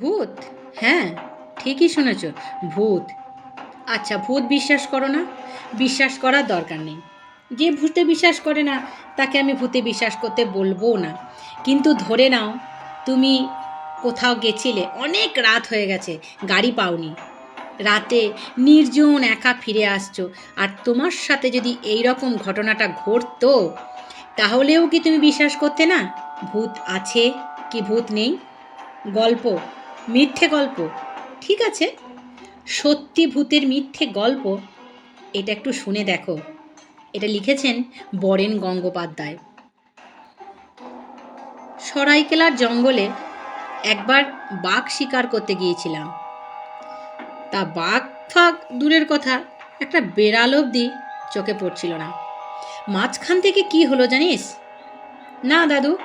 ভূত? হ্যাঁ ঠিকই শুনেছ, ভূত। আচ্ছা ভূত বিশ্বাস করো না। বিশ্বাস করার দরকার নেই। যে ভূতে বিশ্বাস করে না, তাকে আমি ভূতে বিশ্বাস করতে বলব না। কিন্তু ধরে নাও, তুমি কোথাও গেছিলে, অনেক রাত হয়ে গেছে, গাড়ি পাওনি। রাতে নির্জন একা ফিরে আসছো, আর তোমার সাথে যদি এই রকম ঘটনাটা ঘটতো, তাহলেও কি তুমি বিশ্বাস করতে না? ভূত আছে কি ভূত নেই? গল্প। মিথ্যে গল্প। ঠিক আছে? সত্যি ভূতের মিথ্যে গল্প, এটা একটু শুনে দেখো। এটা লিখেছেন বরেন গঙ্গোপাধ্যায়। সরাইকেলার জঙ্গলে একবার বাঘ শিকার করতে গিয়েছিলাম। তা বাঘ ফাঘ দূরের কথা, একটা বেড়াল অবধি চোখে পড়ছিল না। মাঝখান থেকে কি হলো জানিস? না, দাদু,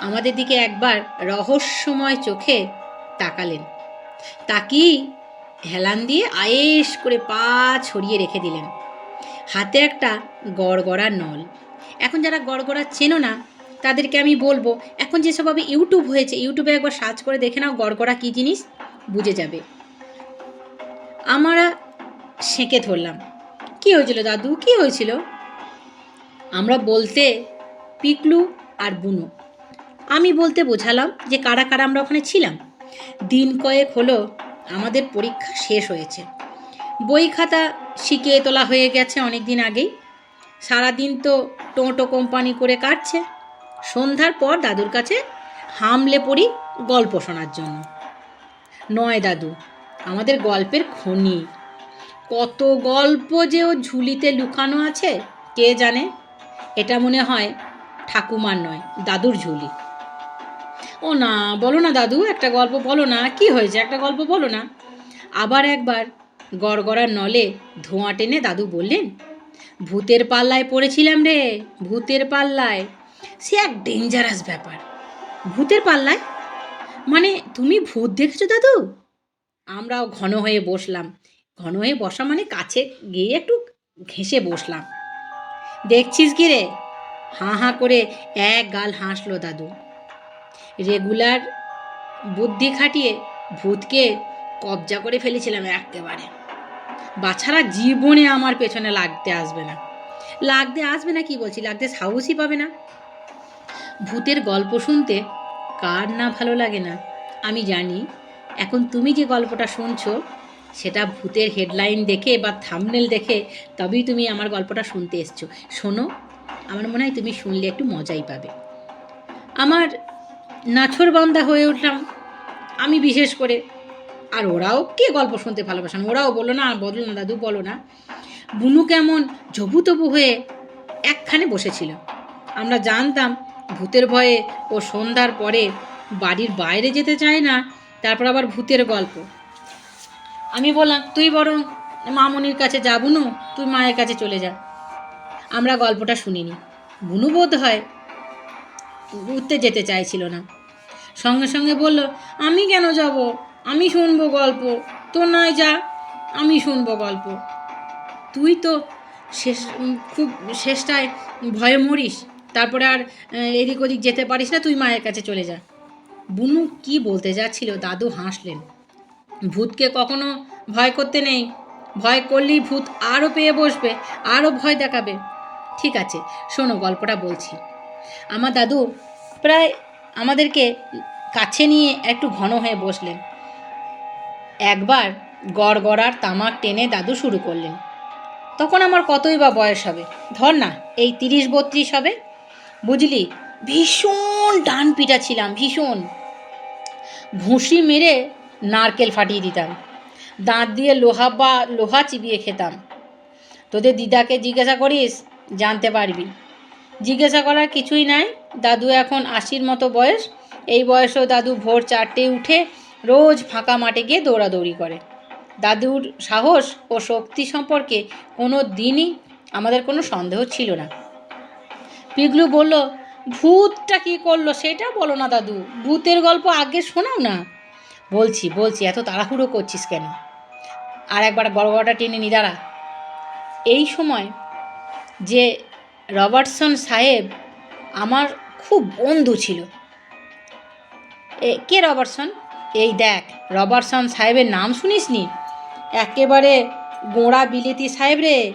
আমাদের দিকে একবার রহস্যময় চোখে তাকালেন। তাকিয়েই হেলান দিয়ে আয়েস করে পা ছড়িয়ে রেখে দিলেন। হাতে একটা গড়গড়ার নল। এখন যারা গড়গড়া চেনো না, তাদেরকে আমি বলব, এখন যেসবভাবে ইউটিউব হয়েছে, ইউটিউবে একবার সার্চ করে দেখে নাও গড়গড়া কী জিনিস, বুঝে যাবে। আমরা সেঁকে ধরলাম। কি হয়েছিল দাদু? কি হয়েছিল? আমরা বলতে পিকলু আর বুনো। আমি বলতে বোঝালাম যে কারা কারা আমরা ওখানে ছিলাম। দিন কয়েক হলো আমাদের পরীক্ষা শেষ হয়েছে। বই খাতা শিখিয়ে তোলা হয়ে গেছে অনেক দিন আগেই। সারাদিন তো টোটো কোম্পানি করে কাটছে। সন্ধ্যার পর দাদুর কাছে হামলে পড়ি গল্প শোনার জন্য। নয় দাদু, আমাদের গল্পের খনি। কত গল্প যে ও ঝুলিতে লুকানো আছে, কে জানে? এটা মনে হয় ঠাকুমার নয়, দাদুর ঝুলি। ও না, বলো না দাদু, একটা গল্প বলো না, কি হয়েছে? একটা গল্প বলো না। আবার একবার গড়গড়ার নলে ধোঁয়া টেনে দাদু বললেন, ভূতের পাল্লায় পড়েছিলাম রে, ভূতের পাল্লায়। সে এক ডেঞ্জারাস ব্যাপার। ভূতের পাল্লায়? মানে তুমি ভূত দেখেছ দাদু? আমরাও ঘন হয়ে বসলাম। ঘন হয়ে বসা মানে কাছে গিয়ে একটু ঘেঁষে বসলাম। দেখছিস কি রে? হাঁ হাঁ করে এক গাল হাসলো দাদু। রেগুলার বুদ্ধি খাটিয়ে ভূতকে কবজা করে ফেলেছিলাম একেবারে। বাছারা জীবনে আমার পেছনে লাগতে আসবে না। লাগতে আসবে না কি বলছি? লাগতে সাহসই পাবে না। ভূতের গল্প শুনতে কার না ভালো লাগে না? আমি জানি, এখন তুমি যে গল্পটা শুনছো, সেটা ভূতের হেডলাইন দেখে বা থামনেল দেখে তবেই তুমি আমার গল্পটা শুনতে এসছো। শোনো, আমার মনে হয় তুমি শুনলে একটু মজাই পাবে। আমার নাছর বান্দা হয়ে উঠলাম। আমি বিশেষ করে। আর ওরাও কে গল্প শুনতে ভালোবাসেন ওরাও বলো না আর বলো না দাদু, বলো না। বুনু কেমন জবু তবু হয়ে একখানে বসেছিল আমরা জানতাম ভূতের ভয়ে ও সন্ধ্যার পরে বাড়ির বাইরে যেতে চায় না, তারপর আবার ভূতের গল্প। আমি বললাম, তুই বরং মামনির কাছে যা বুনু, তুই মায়ের কাছে চলে যা। আমরা গল্পটা শুনিনি। বুনু বোধ হয় ঘুরতে যেতে চাইছিল না। সঙ্গে সঙ্গে বলল, আমি কেন যাব? আমি শুনব গল্প। তো নয় যা, আমি শুনব গল্প। তুই তো শেষ খুব শেষটায় ভয়ে মরিস। তারপরে আর এদিক ওদিক যেতে পারিস না, তুই মায়ের কাছে চলে যা। বুনু কি বলতে যাচ্ছিল, দাদু হাসলেন। ভূতকে কখনো ভয় করতে নেই। ভয় করলেই ভূত আরও পেয়ে বসবে আরও ভয় দেখাবে। ঠিক আছে, শোনো গল্পটা বলছি। আমার দাদু প্রায় আমাদেরকে কাছে নিয়ে একটু ঘন হয়ে বসলেন। একবার গড়গড়ার তামাক টেনে দাদু শুরু করলেন। তখন আমার কতই বা বয়স হবে? ধর না, এই তিরিশ বত্রিশ হবে। বুঝলি, ভীষণ ডান পিটা ছিলাম, ভীষণ। ভুসি মেরে নারকেল ফাটিয়ে দিতাম। দাঁত দিয়ে লোহা বা লোহা চিবিয়ে খেতাম। তোদের দিদাকে জিজ্ঞাসা করিস, জানতে পারবি। জিজ্ঞাসা করার কিছুই নাই। দাদু এখন আশির মতো বয়স। এই বয়সেও দাদু ভোর চারটে উঠে রোজ ফাঁকা মাঠে গিয়ে দৌড়াদৌড়ি করে। দাদুর সাহস ও শক্তি সম্পর্কে কোনো দিনই আমাদের কোনো সন্দেহ ছিল না। পিগলু বলল, ভূতটা কি করল সেটা বলো না দাদু। ভূতের গল্প আগে শোনাও না। বলছি বলছি, এত তাড়াহুড়ো করছিস কেন? আর একবার বড় বড়টা টেনে নি, দাঁড়া। এই সময় যে রবার্টসন সাহেব আমার খুব বন্ধু ছিল। এ, কে রবার্টসন? এই দেখ, রবার্টসন সাহেবের নাম শুনিসনি? একেবারে গোড়া বিলেতি সাহেব রে,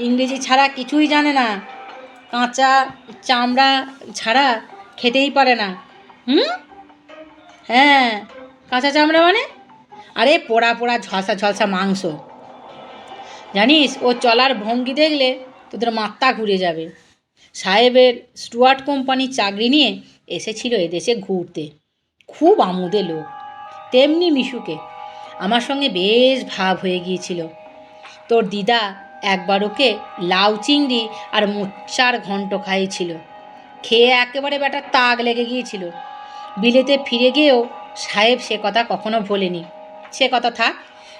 ইংরেজি ছাড়া কিছুই জানে না। কাঁচা চামড়া ছাড়া খেতেই পারে না। হুম? হ্যাঁ কাঁচা চামড়া মানে? আরে পোড়া পোড়া ঝলসা ঝলসা মাংস। জানিস, ও চলার ভঙ্গি দেখলে তোদের মাথা ঘুরে যাবে। সাহেবের স্টুয়ার্ট কোম্পানির চাকরি নিয়ে এসেছিল এদেশে ঘুরতে। খুব আমুদে লোক। তেমনি মিশুকে। আমার সঙ্গে বেশ ভাব হয়ে গিয়েছিল। তোর দিদা একবার ওকে লাউ চিংড়ি আর মোচার ঘন্ট খাইয়েছিল। খেয়ে একেবারে বেটা তাক লেগে গিয়েছিল। বিলেতে ফিরে গিয়েও সাহেব সে কথা কখনো ভোলেনি। সে কথা থাক,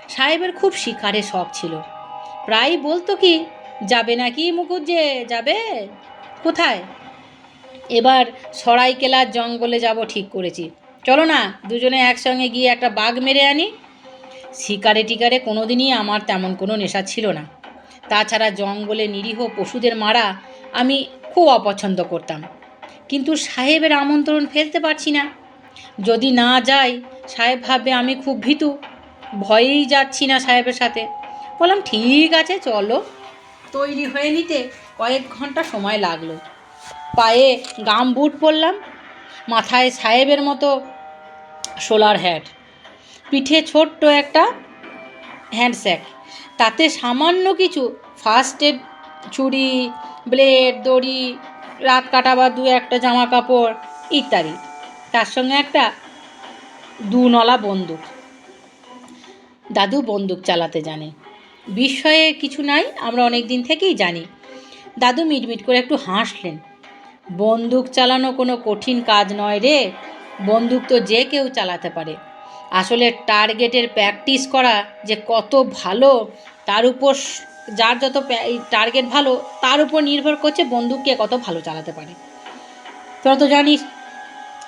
সাহেবের খুব শিকারে শখ ছিল। প্রায় বলতো কি যাবে নাকি মুকুজ্জে যাবে? কোথায়? এবার সরাইকেলার জঙ্গলে যাব ঠিক করেছি। চলো না, দুজনে একসঙ্গে গিয়ে একটা বাঘ মেরে আনি। শিকারে টিকারে কোনোদিনই আমার তেমন কোনো নেশা ছিল না। তাছাড়া জঙ্গলে নিরীহ পশুদের মারা আমি খুব অপছন্দ করতাম। কিন্তু সাহেবের আমন্ত্রণ ফেলতে পারছি না। যদি না যাই, সাহেব ভাববে আমি খুব ভীতু। ভয়েই যাচ্ছি না সাহেবের সাথে। বললাম, ঠিক আছে, চলো। তৈরি হয়ে নিতে কয়েক ঘণ্টা সময় লাগল। পায়ে গাম বুট পরলাম, মাথায় সাহেবের মতো সোলার হ্যাট পিঠে ছোট্ট একটা হ্যান্ডস্যাক তাতে সামান্য কিছু ফার্স্ট এড ছুরি ব্লেড দড়ি, রাত কাটাবার দু একটা জামা কাপড় ইত্যাদি। তার সঙ্গে একটা দুনলা বন্দুক। দাদু বন্দুক চালাতে জানে। বিস্ময়ে কিছু নাই, আমরা অনেক দিন থেকেই জানি। দাদু মিটমিট করে একটু হাসলেন। বন্দুক চালানো কোনো কঠিন কাজ নয় রে, বন্দুক তো যে কেউ চালাতে পারে। আসলে টার্গেটের প্র্যাকটিস করা যে কত ভালো, তার উপর যার যত টার্গেট ভালো, তার উপর নির্ভর করছে বন্দুককে কত ভালো চালাতে পারে। তোরা তো জানিস,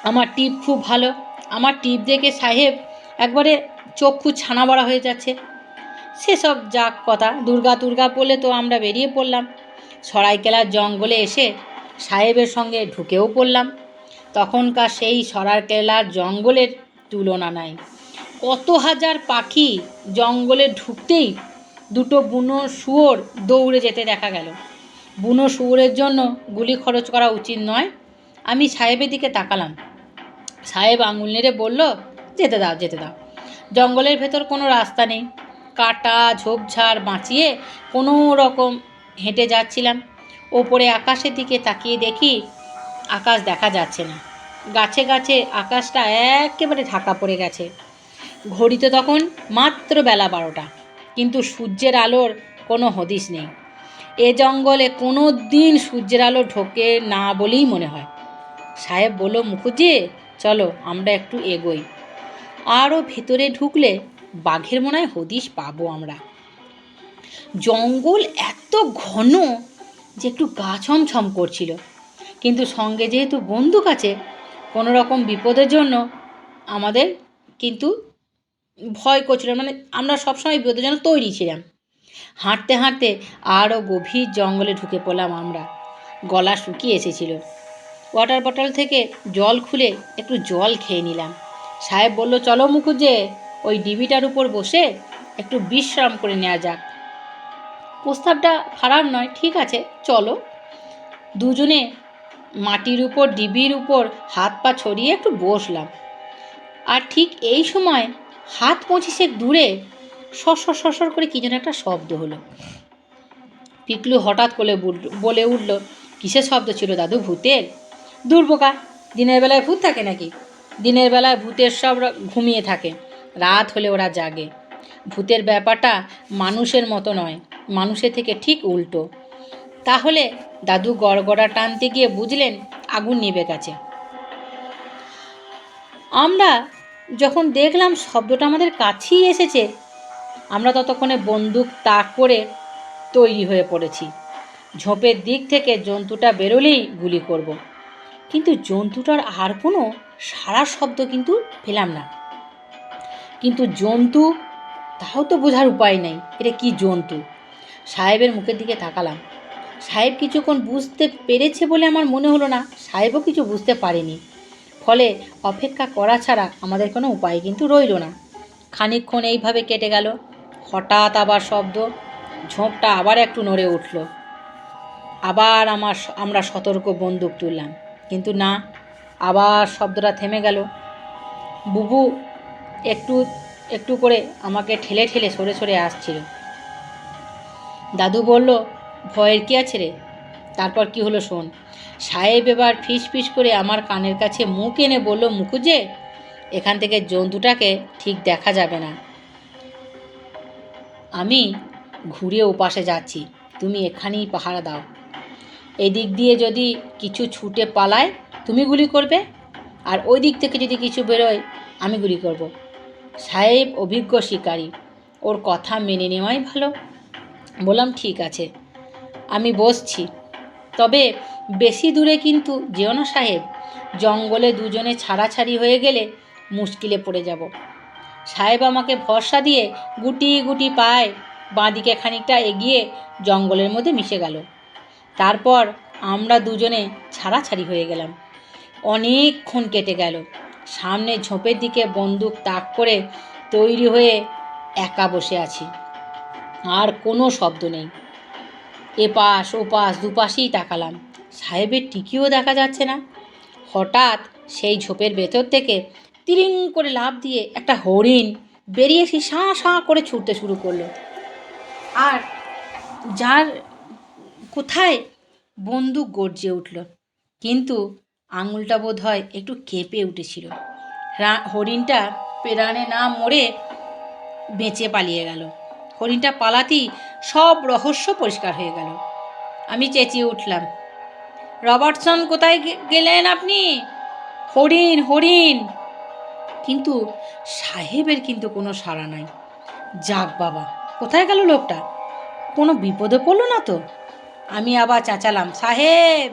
আমার টিপ খুব ভালো। আমার টিপ দেখে সাহেব একবারে চক্ষু ছানা বড়া হয়ে যাচ্ছে। সেসব যাক কথা, দুর্গা দুর্গা বলে তো আমরা বেরিয়ে পড়লাম। সরাইকেলার জঙ্গলে এসে সাহেবের সঙ্গে ঢুকেও পড়লাম। তখনকার সেই সরাইকেলার জঙ্গলের তুলনা নাই। কত হাজার পাখি জঙ্গলে ঢুকতেই দুটো বুনো শুয়োর দৌড়ে যেতে দেখা গেল। বুনো শুয়োরের জন্য গুলি খরচ করা উচিত নয়। আমি সাহেবের দিকে তাকালাম। সাহেব আঙুল নেড়ে বলল, যেতে দাও যেতে দাও। জঙ্গলের ভেতর কোনো রাস্তা নেই। কাটা, ঝোপঝাড় বাঁচিয়ে কোনো রকম হেঁটে যাচ্ছিলাম। ওপরে আকাশের দিকে তাকিয়ে দেখি আকাশ দেখা যাচ্ছে না। গাছে গাছে আকাশটা একেবারে ঢাকা পড়ে গেছে। ঘড়িতে তখন মাত্র বেলা বারোটা, কিন্তু সূর্যের আলোর কোনো হদিস নেই। এ জঙ্গলে কোনো দিন সূর্যের আলো ঢোকে না বলেই মনে হয়। সাহেব বলল, মুখুজ্জি, চলো, আমরা একটু এগোই। আরও ভেতরে ঢুকলে বাঘের মনে হয় হদিশ পাবো আমরা। জঙ্গল এত ঘন যে একটু গা ছমছম করছিল। কিন্তু সঙ্গে যেহেতু বন্দুক আছে কোনো রকম বিপদের জন্য আমাদের কিন্তু ভয় করছিল। মানে আমরা সবসময় বিপদের জন্য তৈরি ছিলাম। হাঁটতে হাঁটতে আরও গভীর জঙ্গলে ঢুকে পড়লাম আমরা। গলা শুকিয়ে এসেছিল। ওয়াটার বটল থেকে জল খুলে একটু জল খেয়ে নিলাম। সাহেব বলল, চলো মুখুজ্জে ওই ডিবিটার উপর বসে একটু বিশ্রাম করে নেওয়া যাক। প্রস্তাবটা খারাপ নয়, ঠিক আছে, চলো। দুজনে মাটির উপর ডিবির উপর হাত পা ছড়িয়ে একটু বসলাম। আর ঠিক এই সময় হাত পঁচিশেক দূরে সসর সসর করে কী যেন একটা শব্দ হলো। পিকলু হঠাৎ করে বুল- উঠল, কিসের শব্দ ছিল দাদু, ভূতের? দুর্বোকা, দিনের বেলায় ভূত থাকে নাকি? দিনের বেলায় ভূতের সব ঘুমিয়ে থাকে। রাত হলে ওরা জাগে। ভূতের ব্যাপারটা মানুষের মতো নয়, মানুষের থেকে ঠিক উল্টো। তাহলে দাদু গড়গড়া টানতে গিয়ে বুঝলেন আগুন নিভে গেছে। আমরা যখন দেখলাম শব্দটা আমাদের কাছেই এসেছে, আমরা ততক্ষণে বন্দুক তাক করে তৈরি হয়ে পড়েছি। ঝোপের দিক থেকে জন্তুটা বেরোলেই গুলি করব। কিন্তু জন্তুটার আর কোনো সারা শব্দ কিন্তু পেলাম না। কিন্তু জন্তু, তাও তো বোঝার উপায় নেই। এটা কি জন্তু? সাহেবের মুখের দিকে তাকালাম। সাহেব কিছুক্ষণ বুঝতে পেরেছে বলে আমার মনে হলো না, সাহেবও কিছু বুঝতে পারেনি। ফলে অপেক্ষা করা ছাড়া আমাদের কোনো উপায় কিন্তু রইল না। খানিকক্ষণ এইভাবে কেটে গেল। হঠাৎ আবার শব্দ ঝোঁকটা আবার একটু নড়ে উঠল। আবার আমার আমরা সতর্ক বন্দুক তুললাম। কিন্তু না, আবার শব্দটা থেমে গেল। বুবু একটু একটু করে আমাকে ঠেলে ঠেলে সরে সরে আসছিল। দাদু বলল, ভয়ের কি আছে রে? তারপর কি হলো শোন, সাহেব এবার ফিস ফিস করে আমার কানের কাছে মুখ এনে বলল মুখুজে এখান থেকে জন্তুটাকে ঠিক দেখা যাবে না। আমি ঘুরে ওপাশে যাচ্ছি, তুমি এখানেই পাহারা দাও। এদিক দিয়ে যদি কিছু ছুটে পালায়, তুমি গুলি করবে, আর ওই দিক থেকে যদি কিছু বেরোয়, আমি গুলি করব। সাহেব অভিজ্ঞ শিকারী। ওর কথা মেনে নেওয়াই ভালো। বললাম, ঠিক আছে, আমি বসছি। তবে বেশি দূরে কিন্তু যেও না সাহেব। জঙ্গলে দুজনে ছাড়াছাড়ি হয়ে গেলে মুশকিলে পড়ে যাব সাহেব আমাকে ভরসা দিয়ে গুটি গুটি পায় বাঁদিকে খানিকটা এগিয়ে জঙ্গলের মধ্যে মিশে গেল। তারপর আমরা দুজনে ছাড়াছাড়ি হয়ে গেলাম। অনেকক্ষণ কেটে গেল। সামনে ঝোপের দিকে বন্দুক তাক করে তৈরি হয়ে একা বসে আছি। আর কোনো শব্দ নেই। এপাশ ওপাশ দুপাশেই তাকালাম। সাহেবের টিকিও দেখা যাচ্ছে না। হঠাৎ সেই ঝোপের ভেতর থেকে তিরিং করে লাফ দিয়ে একটা হরিণ বেরিয়ে এসে সাঁ সাঁ করে ছুটতে শুরু করল। আর যার কোথায় বন্দুক গর্জে উঠল। কিন্তু আঙুলটা বোধ হয় একটু কেঁপে উঠেছিল। হরিণটা প্রাণে না মরে বেঁচে পালিয়ে গেল। হরিণটা পালাতেই সব রহস্য পরিষ্কার হয়ে গেল। আমি চেঁচিয়ে উঠলাম, রবার্টসন, কোথায় গেলেন আপনি? হরিণ হরিণ! কিন্তু সাহেবের কিন্তু কোনো সাড়া নাই। যাক বাবা, কোথায় গেল লোকটা? কোনো বিপদে পড়ল না তো? আমি আবার চেঁচালাম, সাহেব!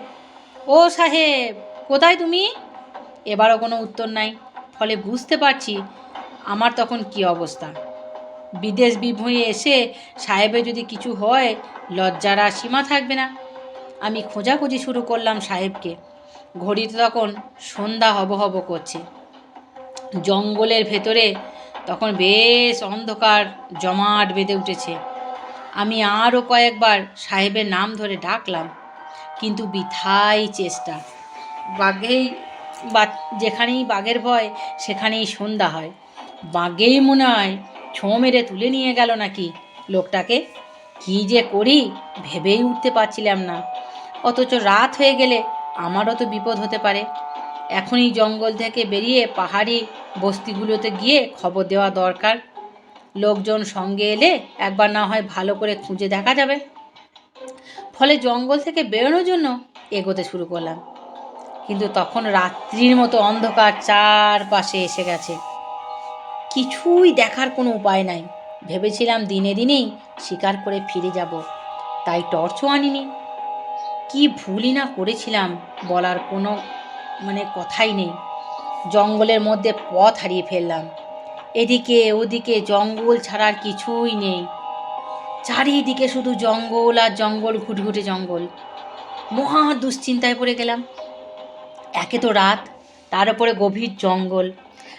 ও সাহেব! কোথায় তুমি? এবারও কোনো উত্তর নাই। ফলে বুঝতে পারছি আমার তখন কি অবস্থা। বিদেশ বিভূঁয়ে এসে সাহেবের যদি কিছু হয়, লজ্জার আর সীমা থাকবে না। আমি খোঁজাখুঁজি শুরু করলাম সাহেবকে। ঘড়িতে তখন সন্ধ্যা হব হব করছে। জঙ্গলের ভেতরে তখন বেশ অন্ধকার, জমাট বেঁধে উঠেছে। আমি আরও কয়েকবার সাহেবের নাম ধরে ডাকলাম, কিন্তু বৃথাই চেষ্টা। বাঘেই বা যেখানেই বাঘের ভয়, সেখানেই সন্ধ্যা হয়। বাঘেই মনে হয় ছোঁ মেরে তুলে নিয়ে গেল নাকি? লোকটাকে কী যে করি ভেবেই উঠতে পারছিলাম না। অথচ রাত হয়ে গেলে আমারও তো বিপদ হতে পারে। এখনই জঙ্গল থেকে বেরিয়ে পাহাড়ি বস্তিগুলোতে গিয়ে খবর দেওয়া দরকার। লোকজন সঙ্গে এলে একবার না হয় ভালো করে খুঁজে দেখা যাবে। ফলে জঙ্গল থেকে বেরোনোর জন্য এগোতে শুরু করলাম। কিন্তু তখন রাত্রির মতো অন্ধকার চারপাশে এসে গেছে। কিছুই দেখার কোনো উপায় নাই। ভেবেছিলাম দিনে দিনেই শিকার করে ফিরে যাব। তাই টর্চও আনিনি। কি ভুলই না করেছিলাম বলার কোনো মানে কথাই নেই। জঙ্গলের মধ্যে পথ হারিয়ে ফেললাম। এদিকে ওদিকে জঙ্গল ছাড়ার কিছুই নেই। চারিদিকে শুধু জঙ্গল আর জঙ্গল, ঘুটঘুটে জঙ্গল। মহা দুশ্চিন্তায় পড়ে গেলাম। একে তো রাত, তার উপরে গভীর জঙ্গল।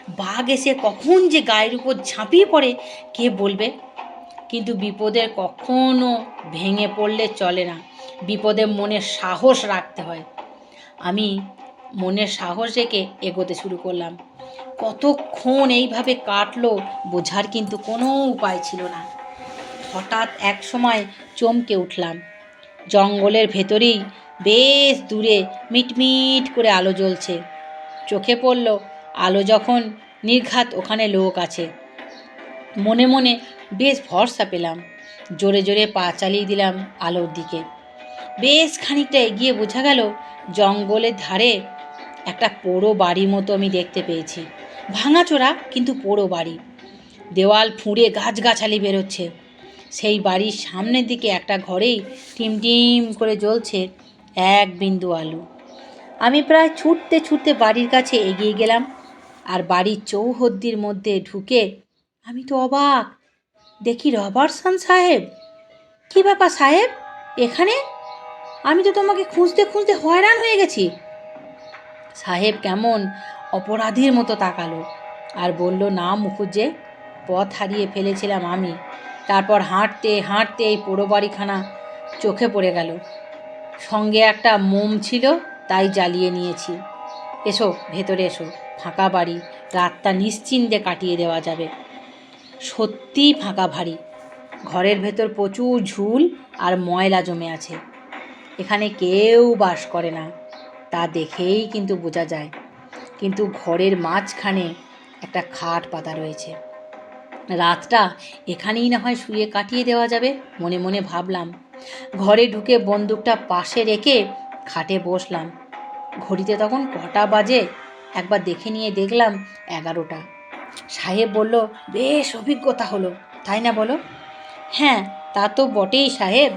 বাঘ এসে কখন যে গায়ের উপর ঝাঁপিয়ে পড়ে, কে বলবে? কিন্তু বিপদের কখনো ভেঙে পড়লে চলে না। বিপদে মনের সাহস রাখতে হয়। আমি মনের সাহস রেখে এগোতে শুরু করলাম। কতক্ষণ এইভাবে কাটলো বোঝার কিন্তু কোনো উপায় ছিল না। হঠাৎ এক সময় চমকে উঠলাম। জঙ্গলের ভেতরেই বেশ দূরে মিটমিট করে আলো জ্বলছে। চোখে পড়ল আলো যখন নির্ঘাত ওখানে লোক আছে। মনে মনে বেশ ভরসা পেলাম। জোরে জোরে পা চালিয়ে দিলাম আলোর দিকে। বেশ খানিকটা এগিয়ে বোঝা গেল জঙ্গলের ধারে একটা পোড়ো বাড়ি মতো আমি দেখতে পেয়েছি। ভাঙাচোরা, কিন্তু পোড়ো বাড়ি। দেওয়াল ফুঁড়ে গাছগাছালি বেরোচ্ছে। সেই বাড়ির সামনের দিকে একটা ঘরেই টিম টিম করে জ্বলছে এক বিন্দু আলু। আমি প্রায় ছুটতে ছুটতে বাড়ির কাছে এগিয়ে গেলাম আর বাড়ির চৌহদ্দির মধ্যে ঢুকে আমি তো অবাক। দেখি রবার্টসন সাহেব। কি ব্যাপার সাহেব? এখানে? আমি তো তোমাকে খুঁজতে খুঁজতে হয়রান হয়ে গেছি। সাহেব কেমন অপরাধীর মতো তাকালো আর বলল, না মুখুজ্জে, পথ হারিয়ে ফেলেছিলাম আমি। তারপর হাঁটতে হাঁটতে এই পোড়ো বাড়িখানা চোখে পড়ে গেল। সঙ্গে একটা মোম ছিল, তাই জ্বালিয়ে নিয়েছি। এসো, ভেতরে এসো। ফাঁকা বাড়ি, রাতটা নিশ্চিন্তে কাটিয়ে দেওয়া যাবে। সত্যিই ফাঁকা ভারী ঘরের ভেতর প্রচুর ঝুল আর ময়লা জমে আছে। এখানে কেউ বাস করে না, তা দেখেই কিন্তু বোঝা যায়। কিন্তু ঘরের মাঝখানে একটা খাট পাতা রয়েছে। রাতটা এখানেই না হয় শুয়ে কাটিয়ে দেওয়া যাবে, মনে মনে ভাবলাম। ঘরে ঢুকে বন্দুকটা পাশে রেখে খাটে বসলাম। ঘড়িতে তখন কটা বাজে? একবার দেখে নিয়ে দেখলাম এগারোটা। সাহেব বলল, বেশ, অভিজ্ঞতা হলো। তাই না বলো? হ্যাঁ তা তো বটেই সাহেব।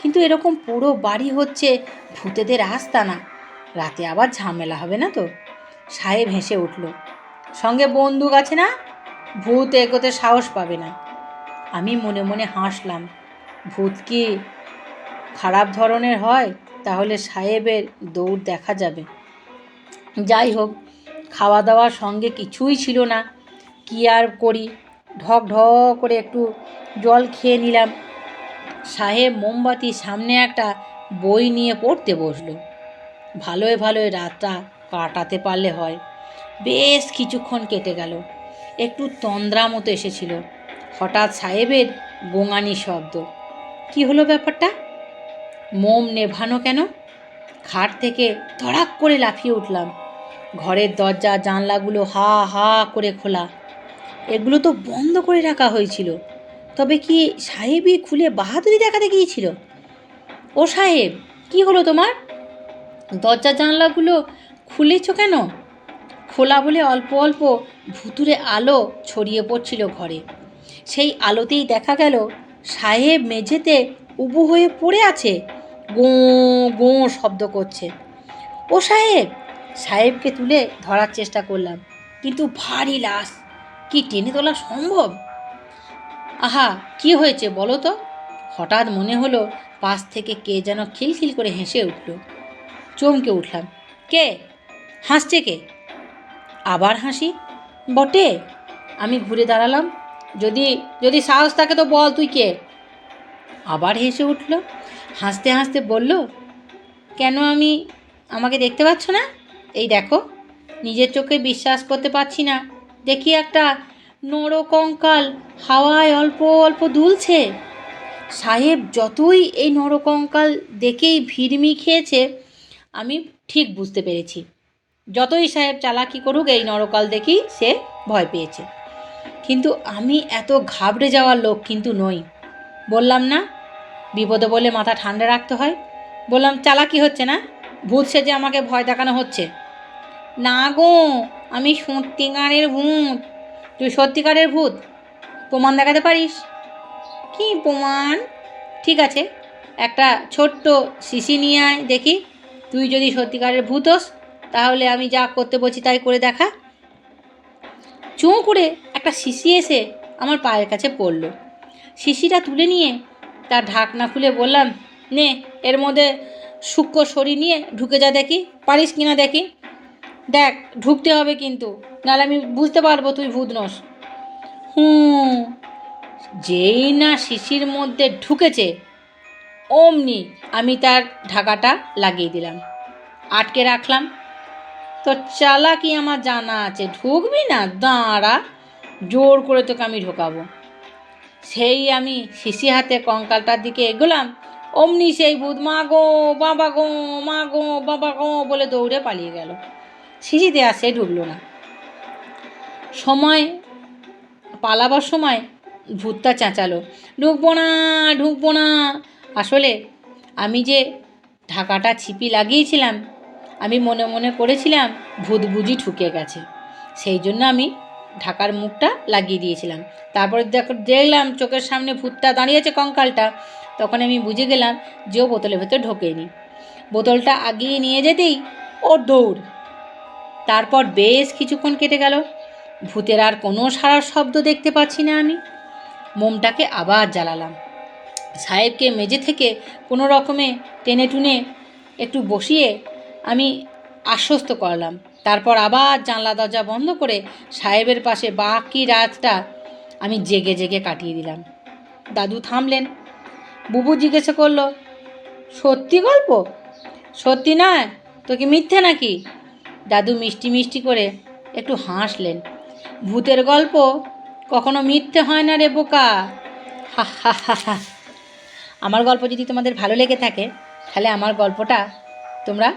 কিন্তু এরকম পুরো বাড়ি হচ্ছে ভূতেদের আস্তানা। রাতে আবার ঝামেলা হবে না তো? সাহেব হেসে উঠল, সঙ্গে বন্দুক আছে না? ভূত এগোতে সাহস পাবে না। আমি মনে মনে হাসলাম, ভূত কি খারাপ ধরনের হয়, তাহলে সাহেবের দৌড় দেখা যাবে। যাই হোক খাওয়া দাওয়ার সঙ্গে কিছুই ছিল না। কি আর করি? ঢক ঢক করে একটু জল খেয়ে নিলাম। সাহেব মোমবাতি সামনে একটা বই নিয়ে পড়তে বসল। ভালোই ভালোই রাতটা কাটাতে পারলে হয়। বেশ কিছুক্ষণ কেটে গেল। একটু তন্দ্রা মতো এসেছিল। হঠাৎ সাহেবের গোঙানি শব্দ। কি হলো ব্যাপারটা? মোম নেভানো কেন? খাট থেকে ধড়াক করে লাফিয়ে উঠলাম। ঘরের দরজা, জানলাগুলো হা হা করে খোলা। এগুলো তো বন্ধ করে রাখা হয়েছিল। তবে কি সাহেবই খুলে বাহাদুরি দেখাতে গিয়েছিল? ও সাহেব, কি হলো তোমার? দরজা, জানলাগুলো খুলেছ কেন? খোলা বলে অল্প অল্প ভুতুরে আলো ছড়িয়ে পড়ছিল ঘরে। সেই আলোতেই দেখা গেল, সাহেব মেঝেতে উবু হয়ে পড়ে আছে। গোঁ গোঁ শব্দ করছে। ও সাহেব, সাহেবকে তুলে ধরার চেষ্টা করলাম, কিন্তু ভারী লাশ। কি টেনে তোলা সম্ভব? আহা, কি হয়েছে বলো তো? হঠাৎ মনে হলো পাশ থেকে কে যেন খিলখিল করে হেসে উঠল। চমকে উঠলাম। কে? হাসছে কে? আবার হাসি? বটে, আমি ঘুরে দাঁড়ালাম। যদি যদি সাহস থাকে তো বল তুই কে? আবার হেসে উঠল। হাসতে হাসতে বলল, কেন আমি, আমাকে দেখতে পাচ্ছ না? এই দেখো, নিজের চোখে বিশ্বাস করতে পারছি না। দেখি একটা নরকঙ্কাল হাওয়ায় অল্প অল্প দুলছে। সাহেব, যতই এই নরকঙ্কাল দেখেই ভিড়মি খেয়েছে, আমি ঠিক বুঝতে পেরেছি। যতই সাহেব চালাকি করুক, এই নরকাল দেখেই সে ভয় পেয়েছে। কিন্তু আমি এত ঘাবড়ে যাওয়ার লোক কিন্তু নই। বললাম না বিপদে বলে মাথা ঠান্ডা রাখতে হয়। বললাম, চালাকি হচ্ছে না? ভূত সেজে আমাকে ভয় দেখানো হচ্ছে। না গো, আমি সত্যিকারের ভূত। তুই সত্যিকারের ভূত? প্রমাণ দেখাতে পারিস? কি প্রমাণ? ঠিক আছে, একটা ছোট্ট শিশি নিয়ে আয়, দেখি তুই যদি সত্যিকারের ভূত হোস, তাহলে আমি যা করতে বলছি তাই করে দেখা। চোঁ করে একটা শিশি এসে আমার পায়ের কাছে পড়ল। শিশিটা তুলে নিয়ে তার ঢাকনা খুলে বললাম, নে, এর মধ্যে সূক্ষ্ম শরীর নিয়ে ঢুকে যা দেখি। পারিস কিনা দেখি? দেখ, ঢুকতে হবে কিন্তু, নাহলে আমি বুঝতে পারব তুই ভূত নস হুম, যেই না শিশির মধ্যে ঢুকেছে, অমনি আমি তার ঢাকাটা লাগিয়ে দিলাম, আটকে রাখলাম। তো চালাকি আমার জানা আছে, ঢুকবি না? দাঁড়া, জোর করে তোকে আমি ঢোকাবো। সেই আমি শিশি হাতে কঙ্কালটার দিকে এগোলাম, অমনি সেই ভূত, মা গো, বাবা গো, মা গো, বাবা গো বলে দৌড়ে পালিয়ে গেল। শিশিতে আর সে ঢুকলো না। সময়, পালাবার সময় ভূতটা চেঁচালো, ঢুকবো না ঢুকবো না। আসলে আমি যে ঢাকাটা ছিপি লাগিয়েছিলাম, আমি মনে মনে করেছিলাম ভূত বুঝি ঠুকে গেছে। সেই জন্য আমি ঢাকার মুখটা লাগিয়ে দিয়েছিলাম। তারপরে দেখো, দেখলাম চোখের সামনে ভূতটা দাঁড়িয়েছে কঙ্কালটা। তখন আমি বুঝে গেলাম যে ও বোতলের ভেতর ঢোকেনি। বোতলটা আগিয়ে নিয়ে যেতেই ও দৌড়। তারপর বেশ কিছুক্ষণ কেটে গেল। ভূতের আর কোনো সারা শব্দ দেখতে পাচ্ছি না আমি। মোমটাকে আবার জ্বালালাম। সাহেবকে মেঝে থেকে কোনো রকমে টেনে টুনে একটু বসিয়ে আমি আশ্বস্ত করলাম। তারপর আবার জানলা দরজা বন্ধ করে সাহেবের পাশে বাকি রাতটা আমি জেগে জেগে কাটিয়ে দিলাম। দাদু থামলেন। বুবু জিজ্ঞেস করল, সত্যি গল্প? সত্যি নয়, তো কি মিথ্যে নাকি? দাদু মিষ্টি মিষ্টি করে একটু হাসলেন। ভূতের গল্প কখনো মিথ্যে হয় না রে বোকা। হা হা হা হা আমার গল্প যদি তোমাদের ভালো লেগে থাকে, তাহলে আমার গল্পটা তোমরা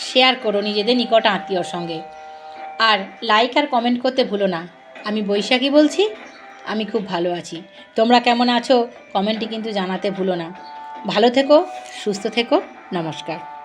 শেয়ার করো নিজেদের নিকট আত্মীয়র সঙ্গে। আর লাইক আর কমেন্ট করতে ভুলো না। আমি বৈশাখী বলছি, আমি খুব ভালো আছি। তোমরা কেমন আছো? কমেন্টে কিন্তু জানাতে ভুলো না। ভালো থেকো, সুস্থ থেকো, নমস্কার।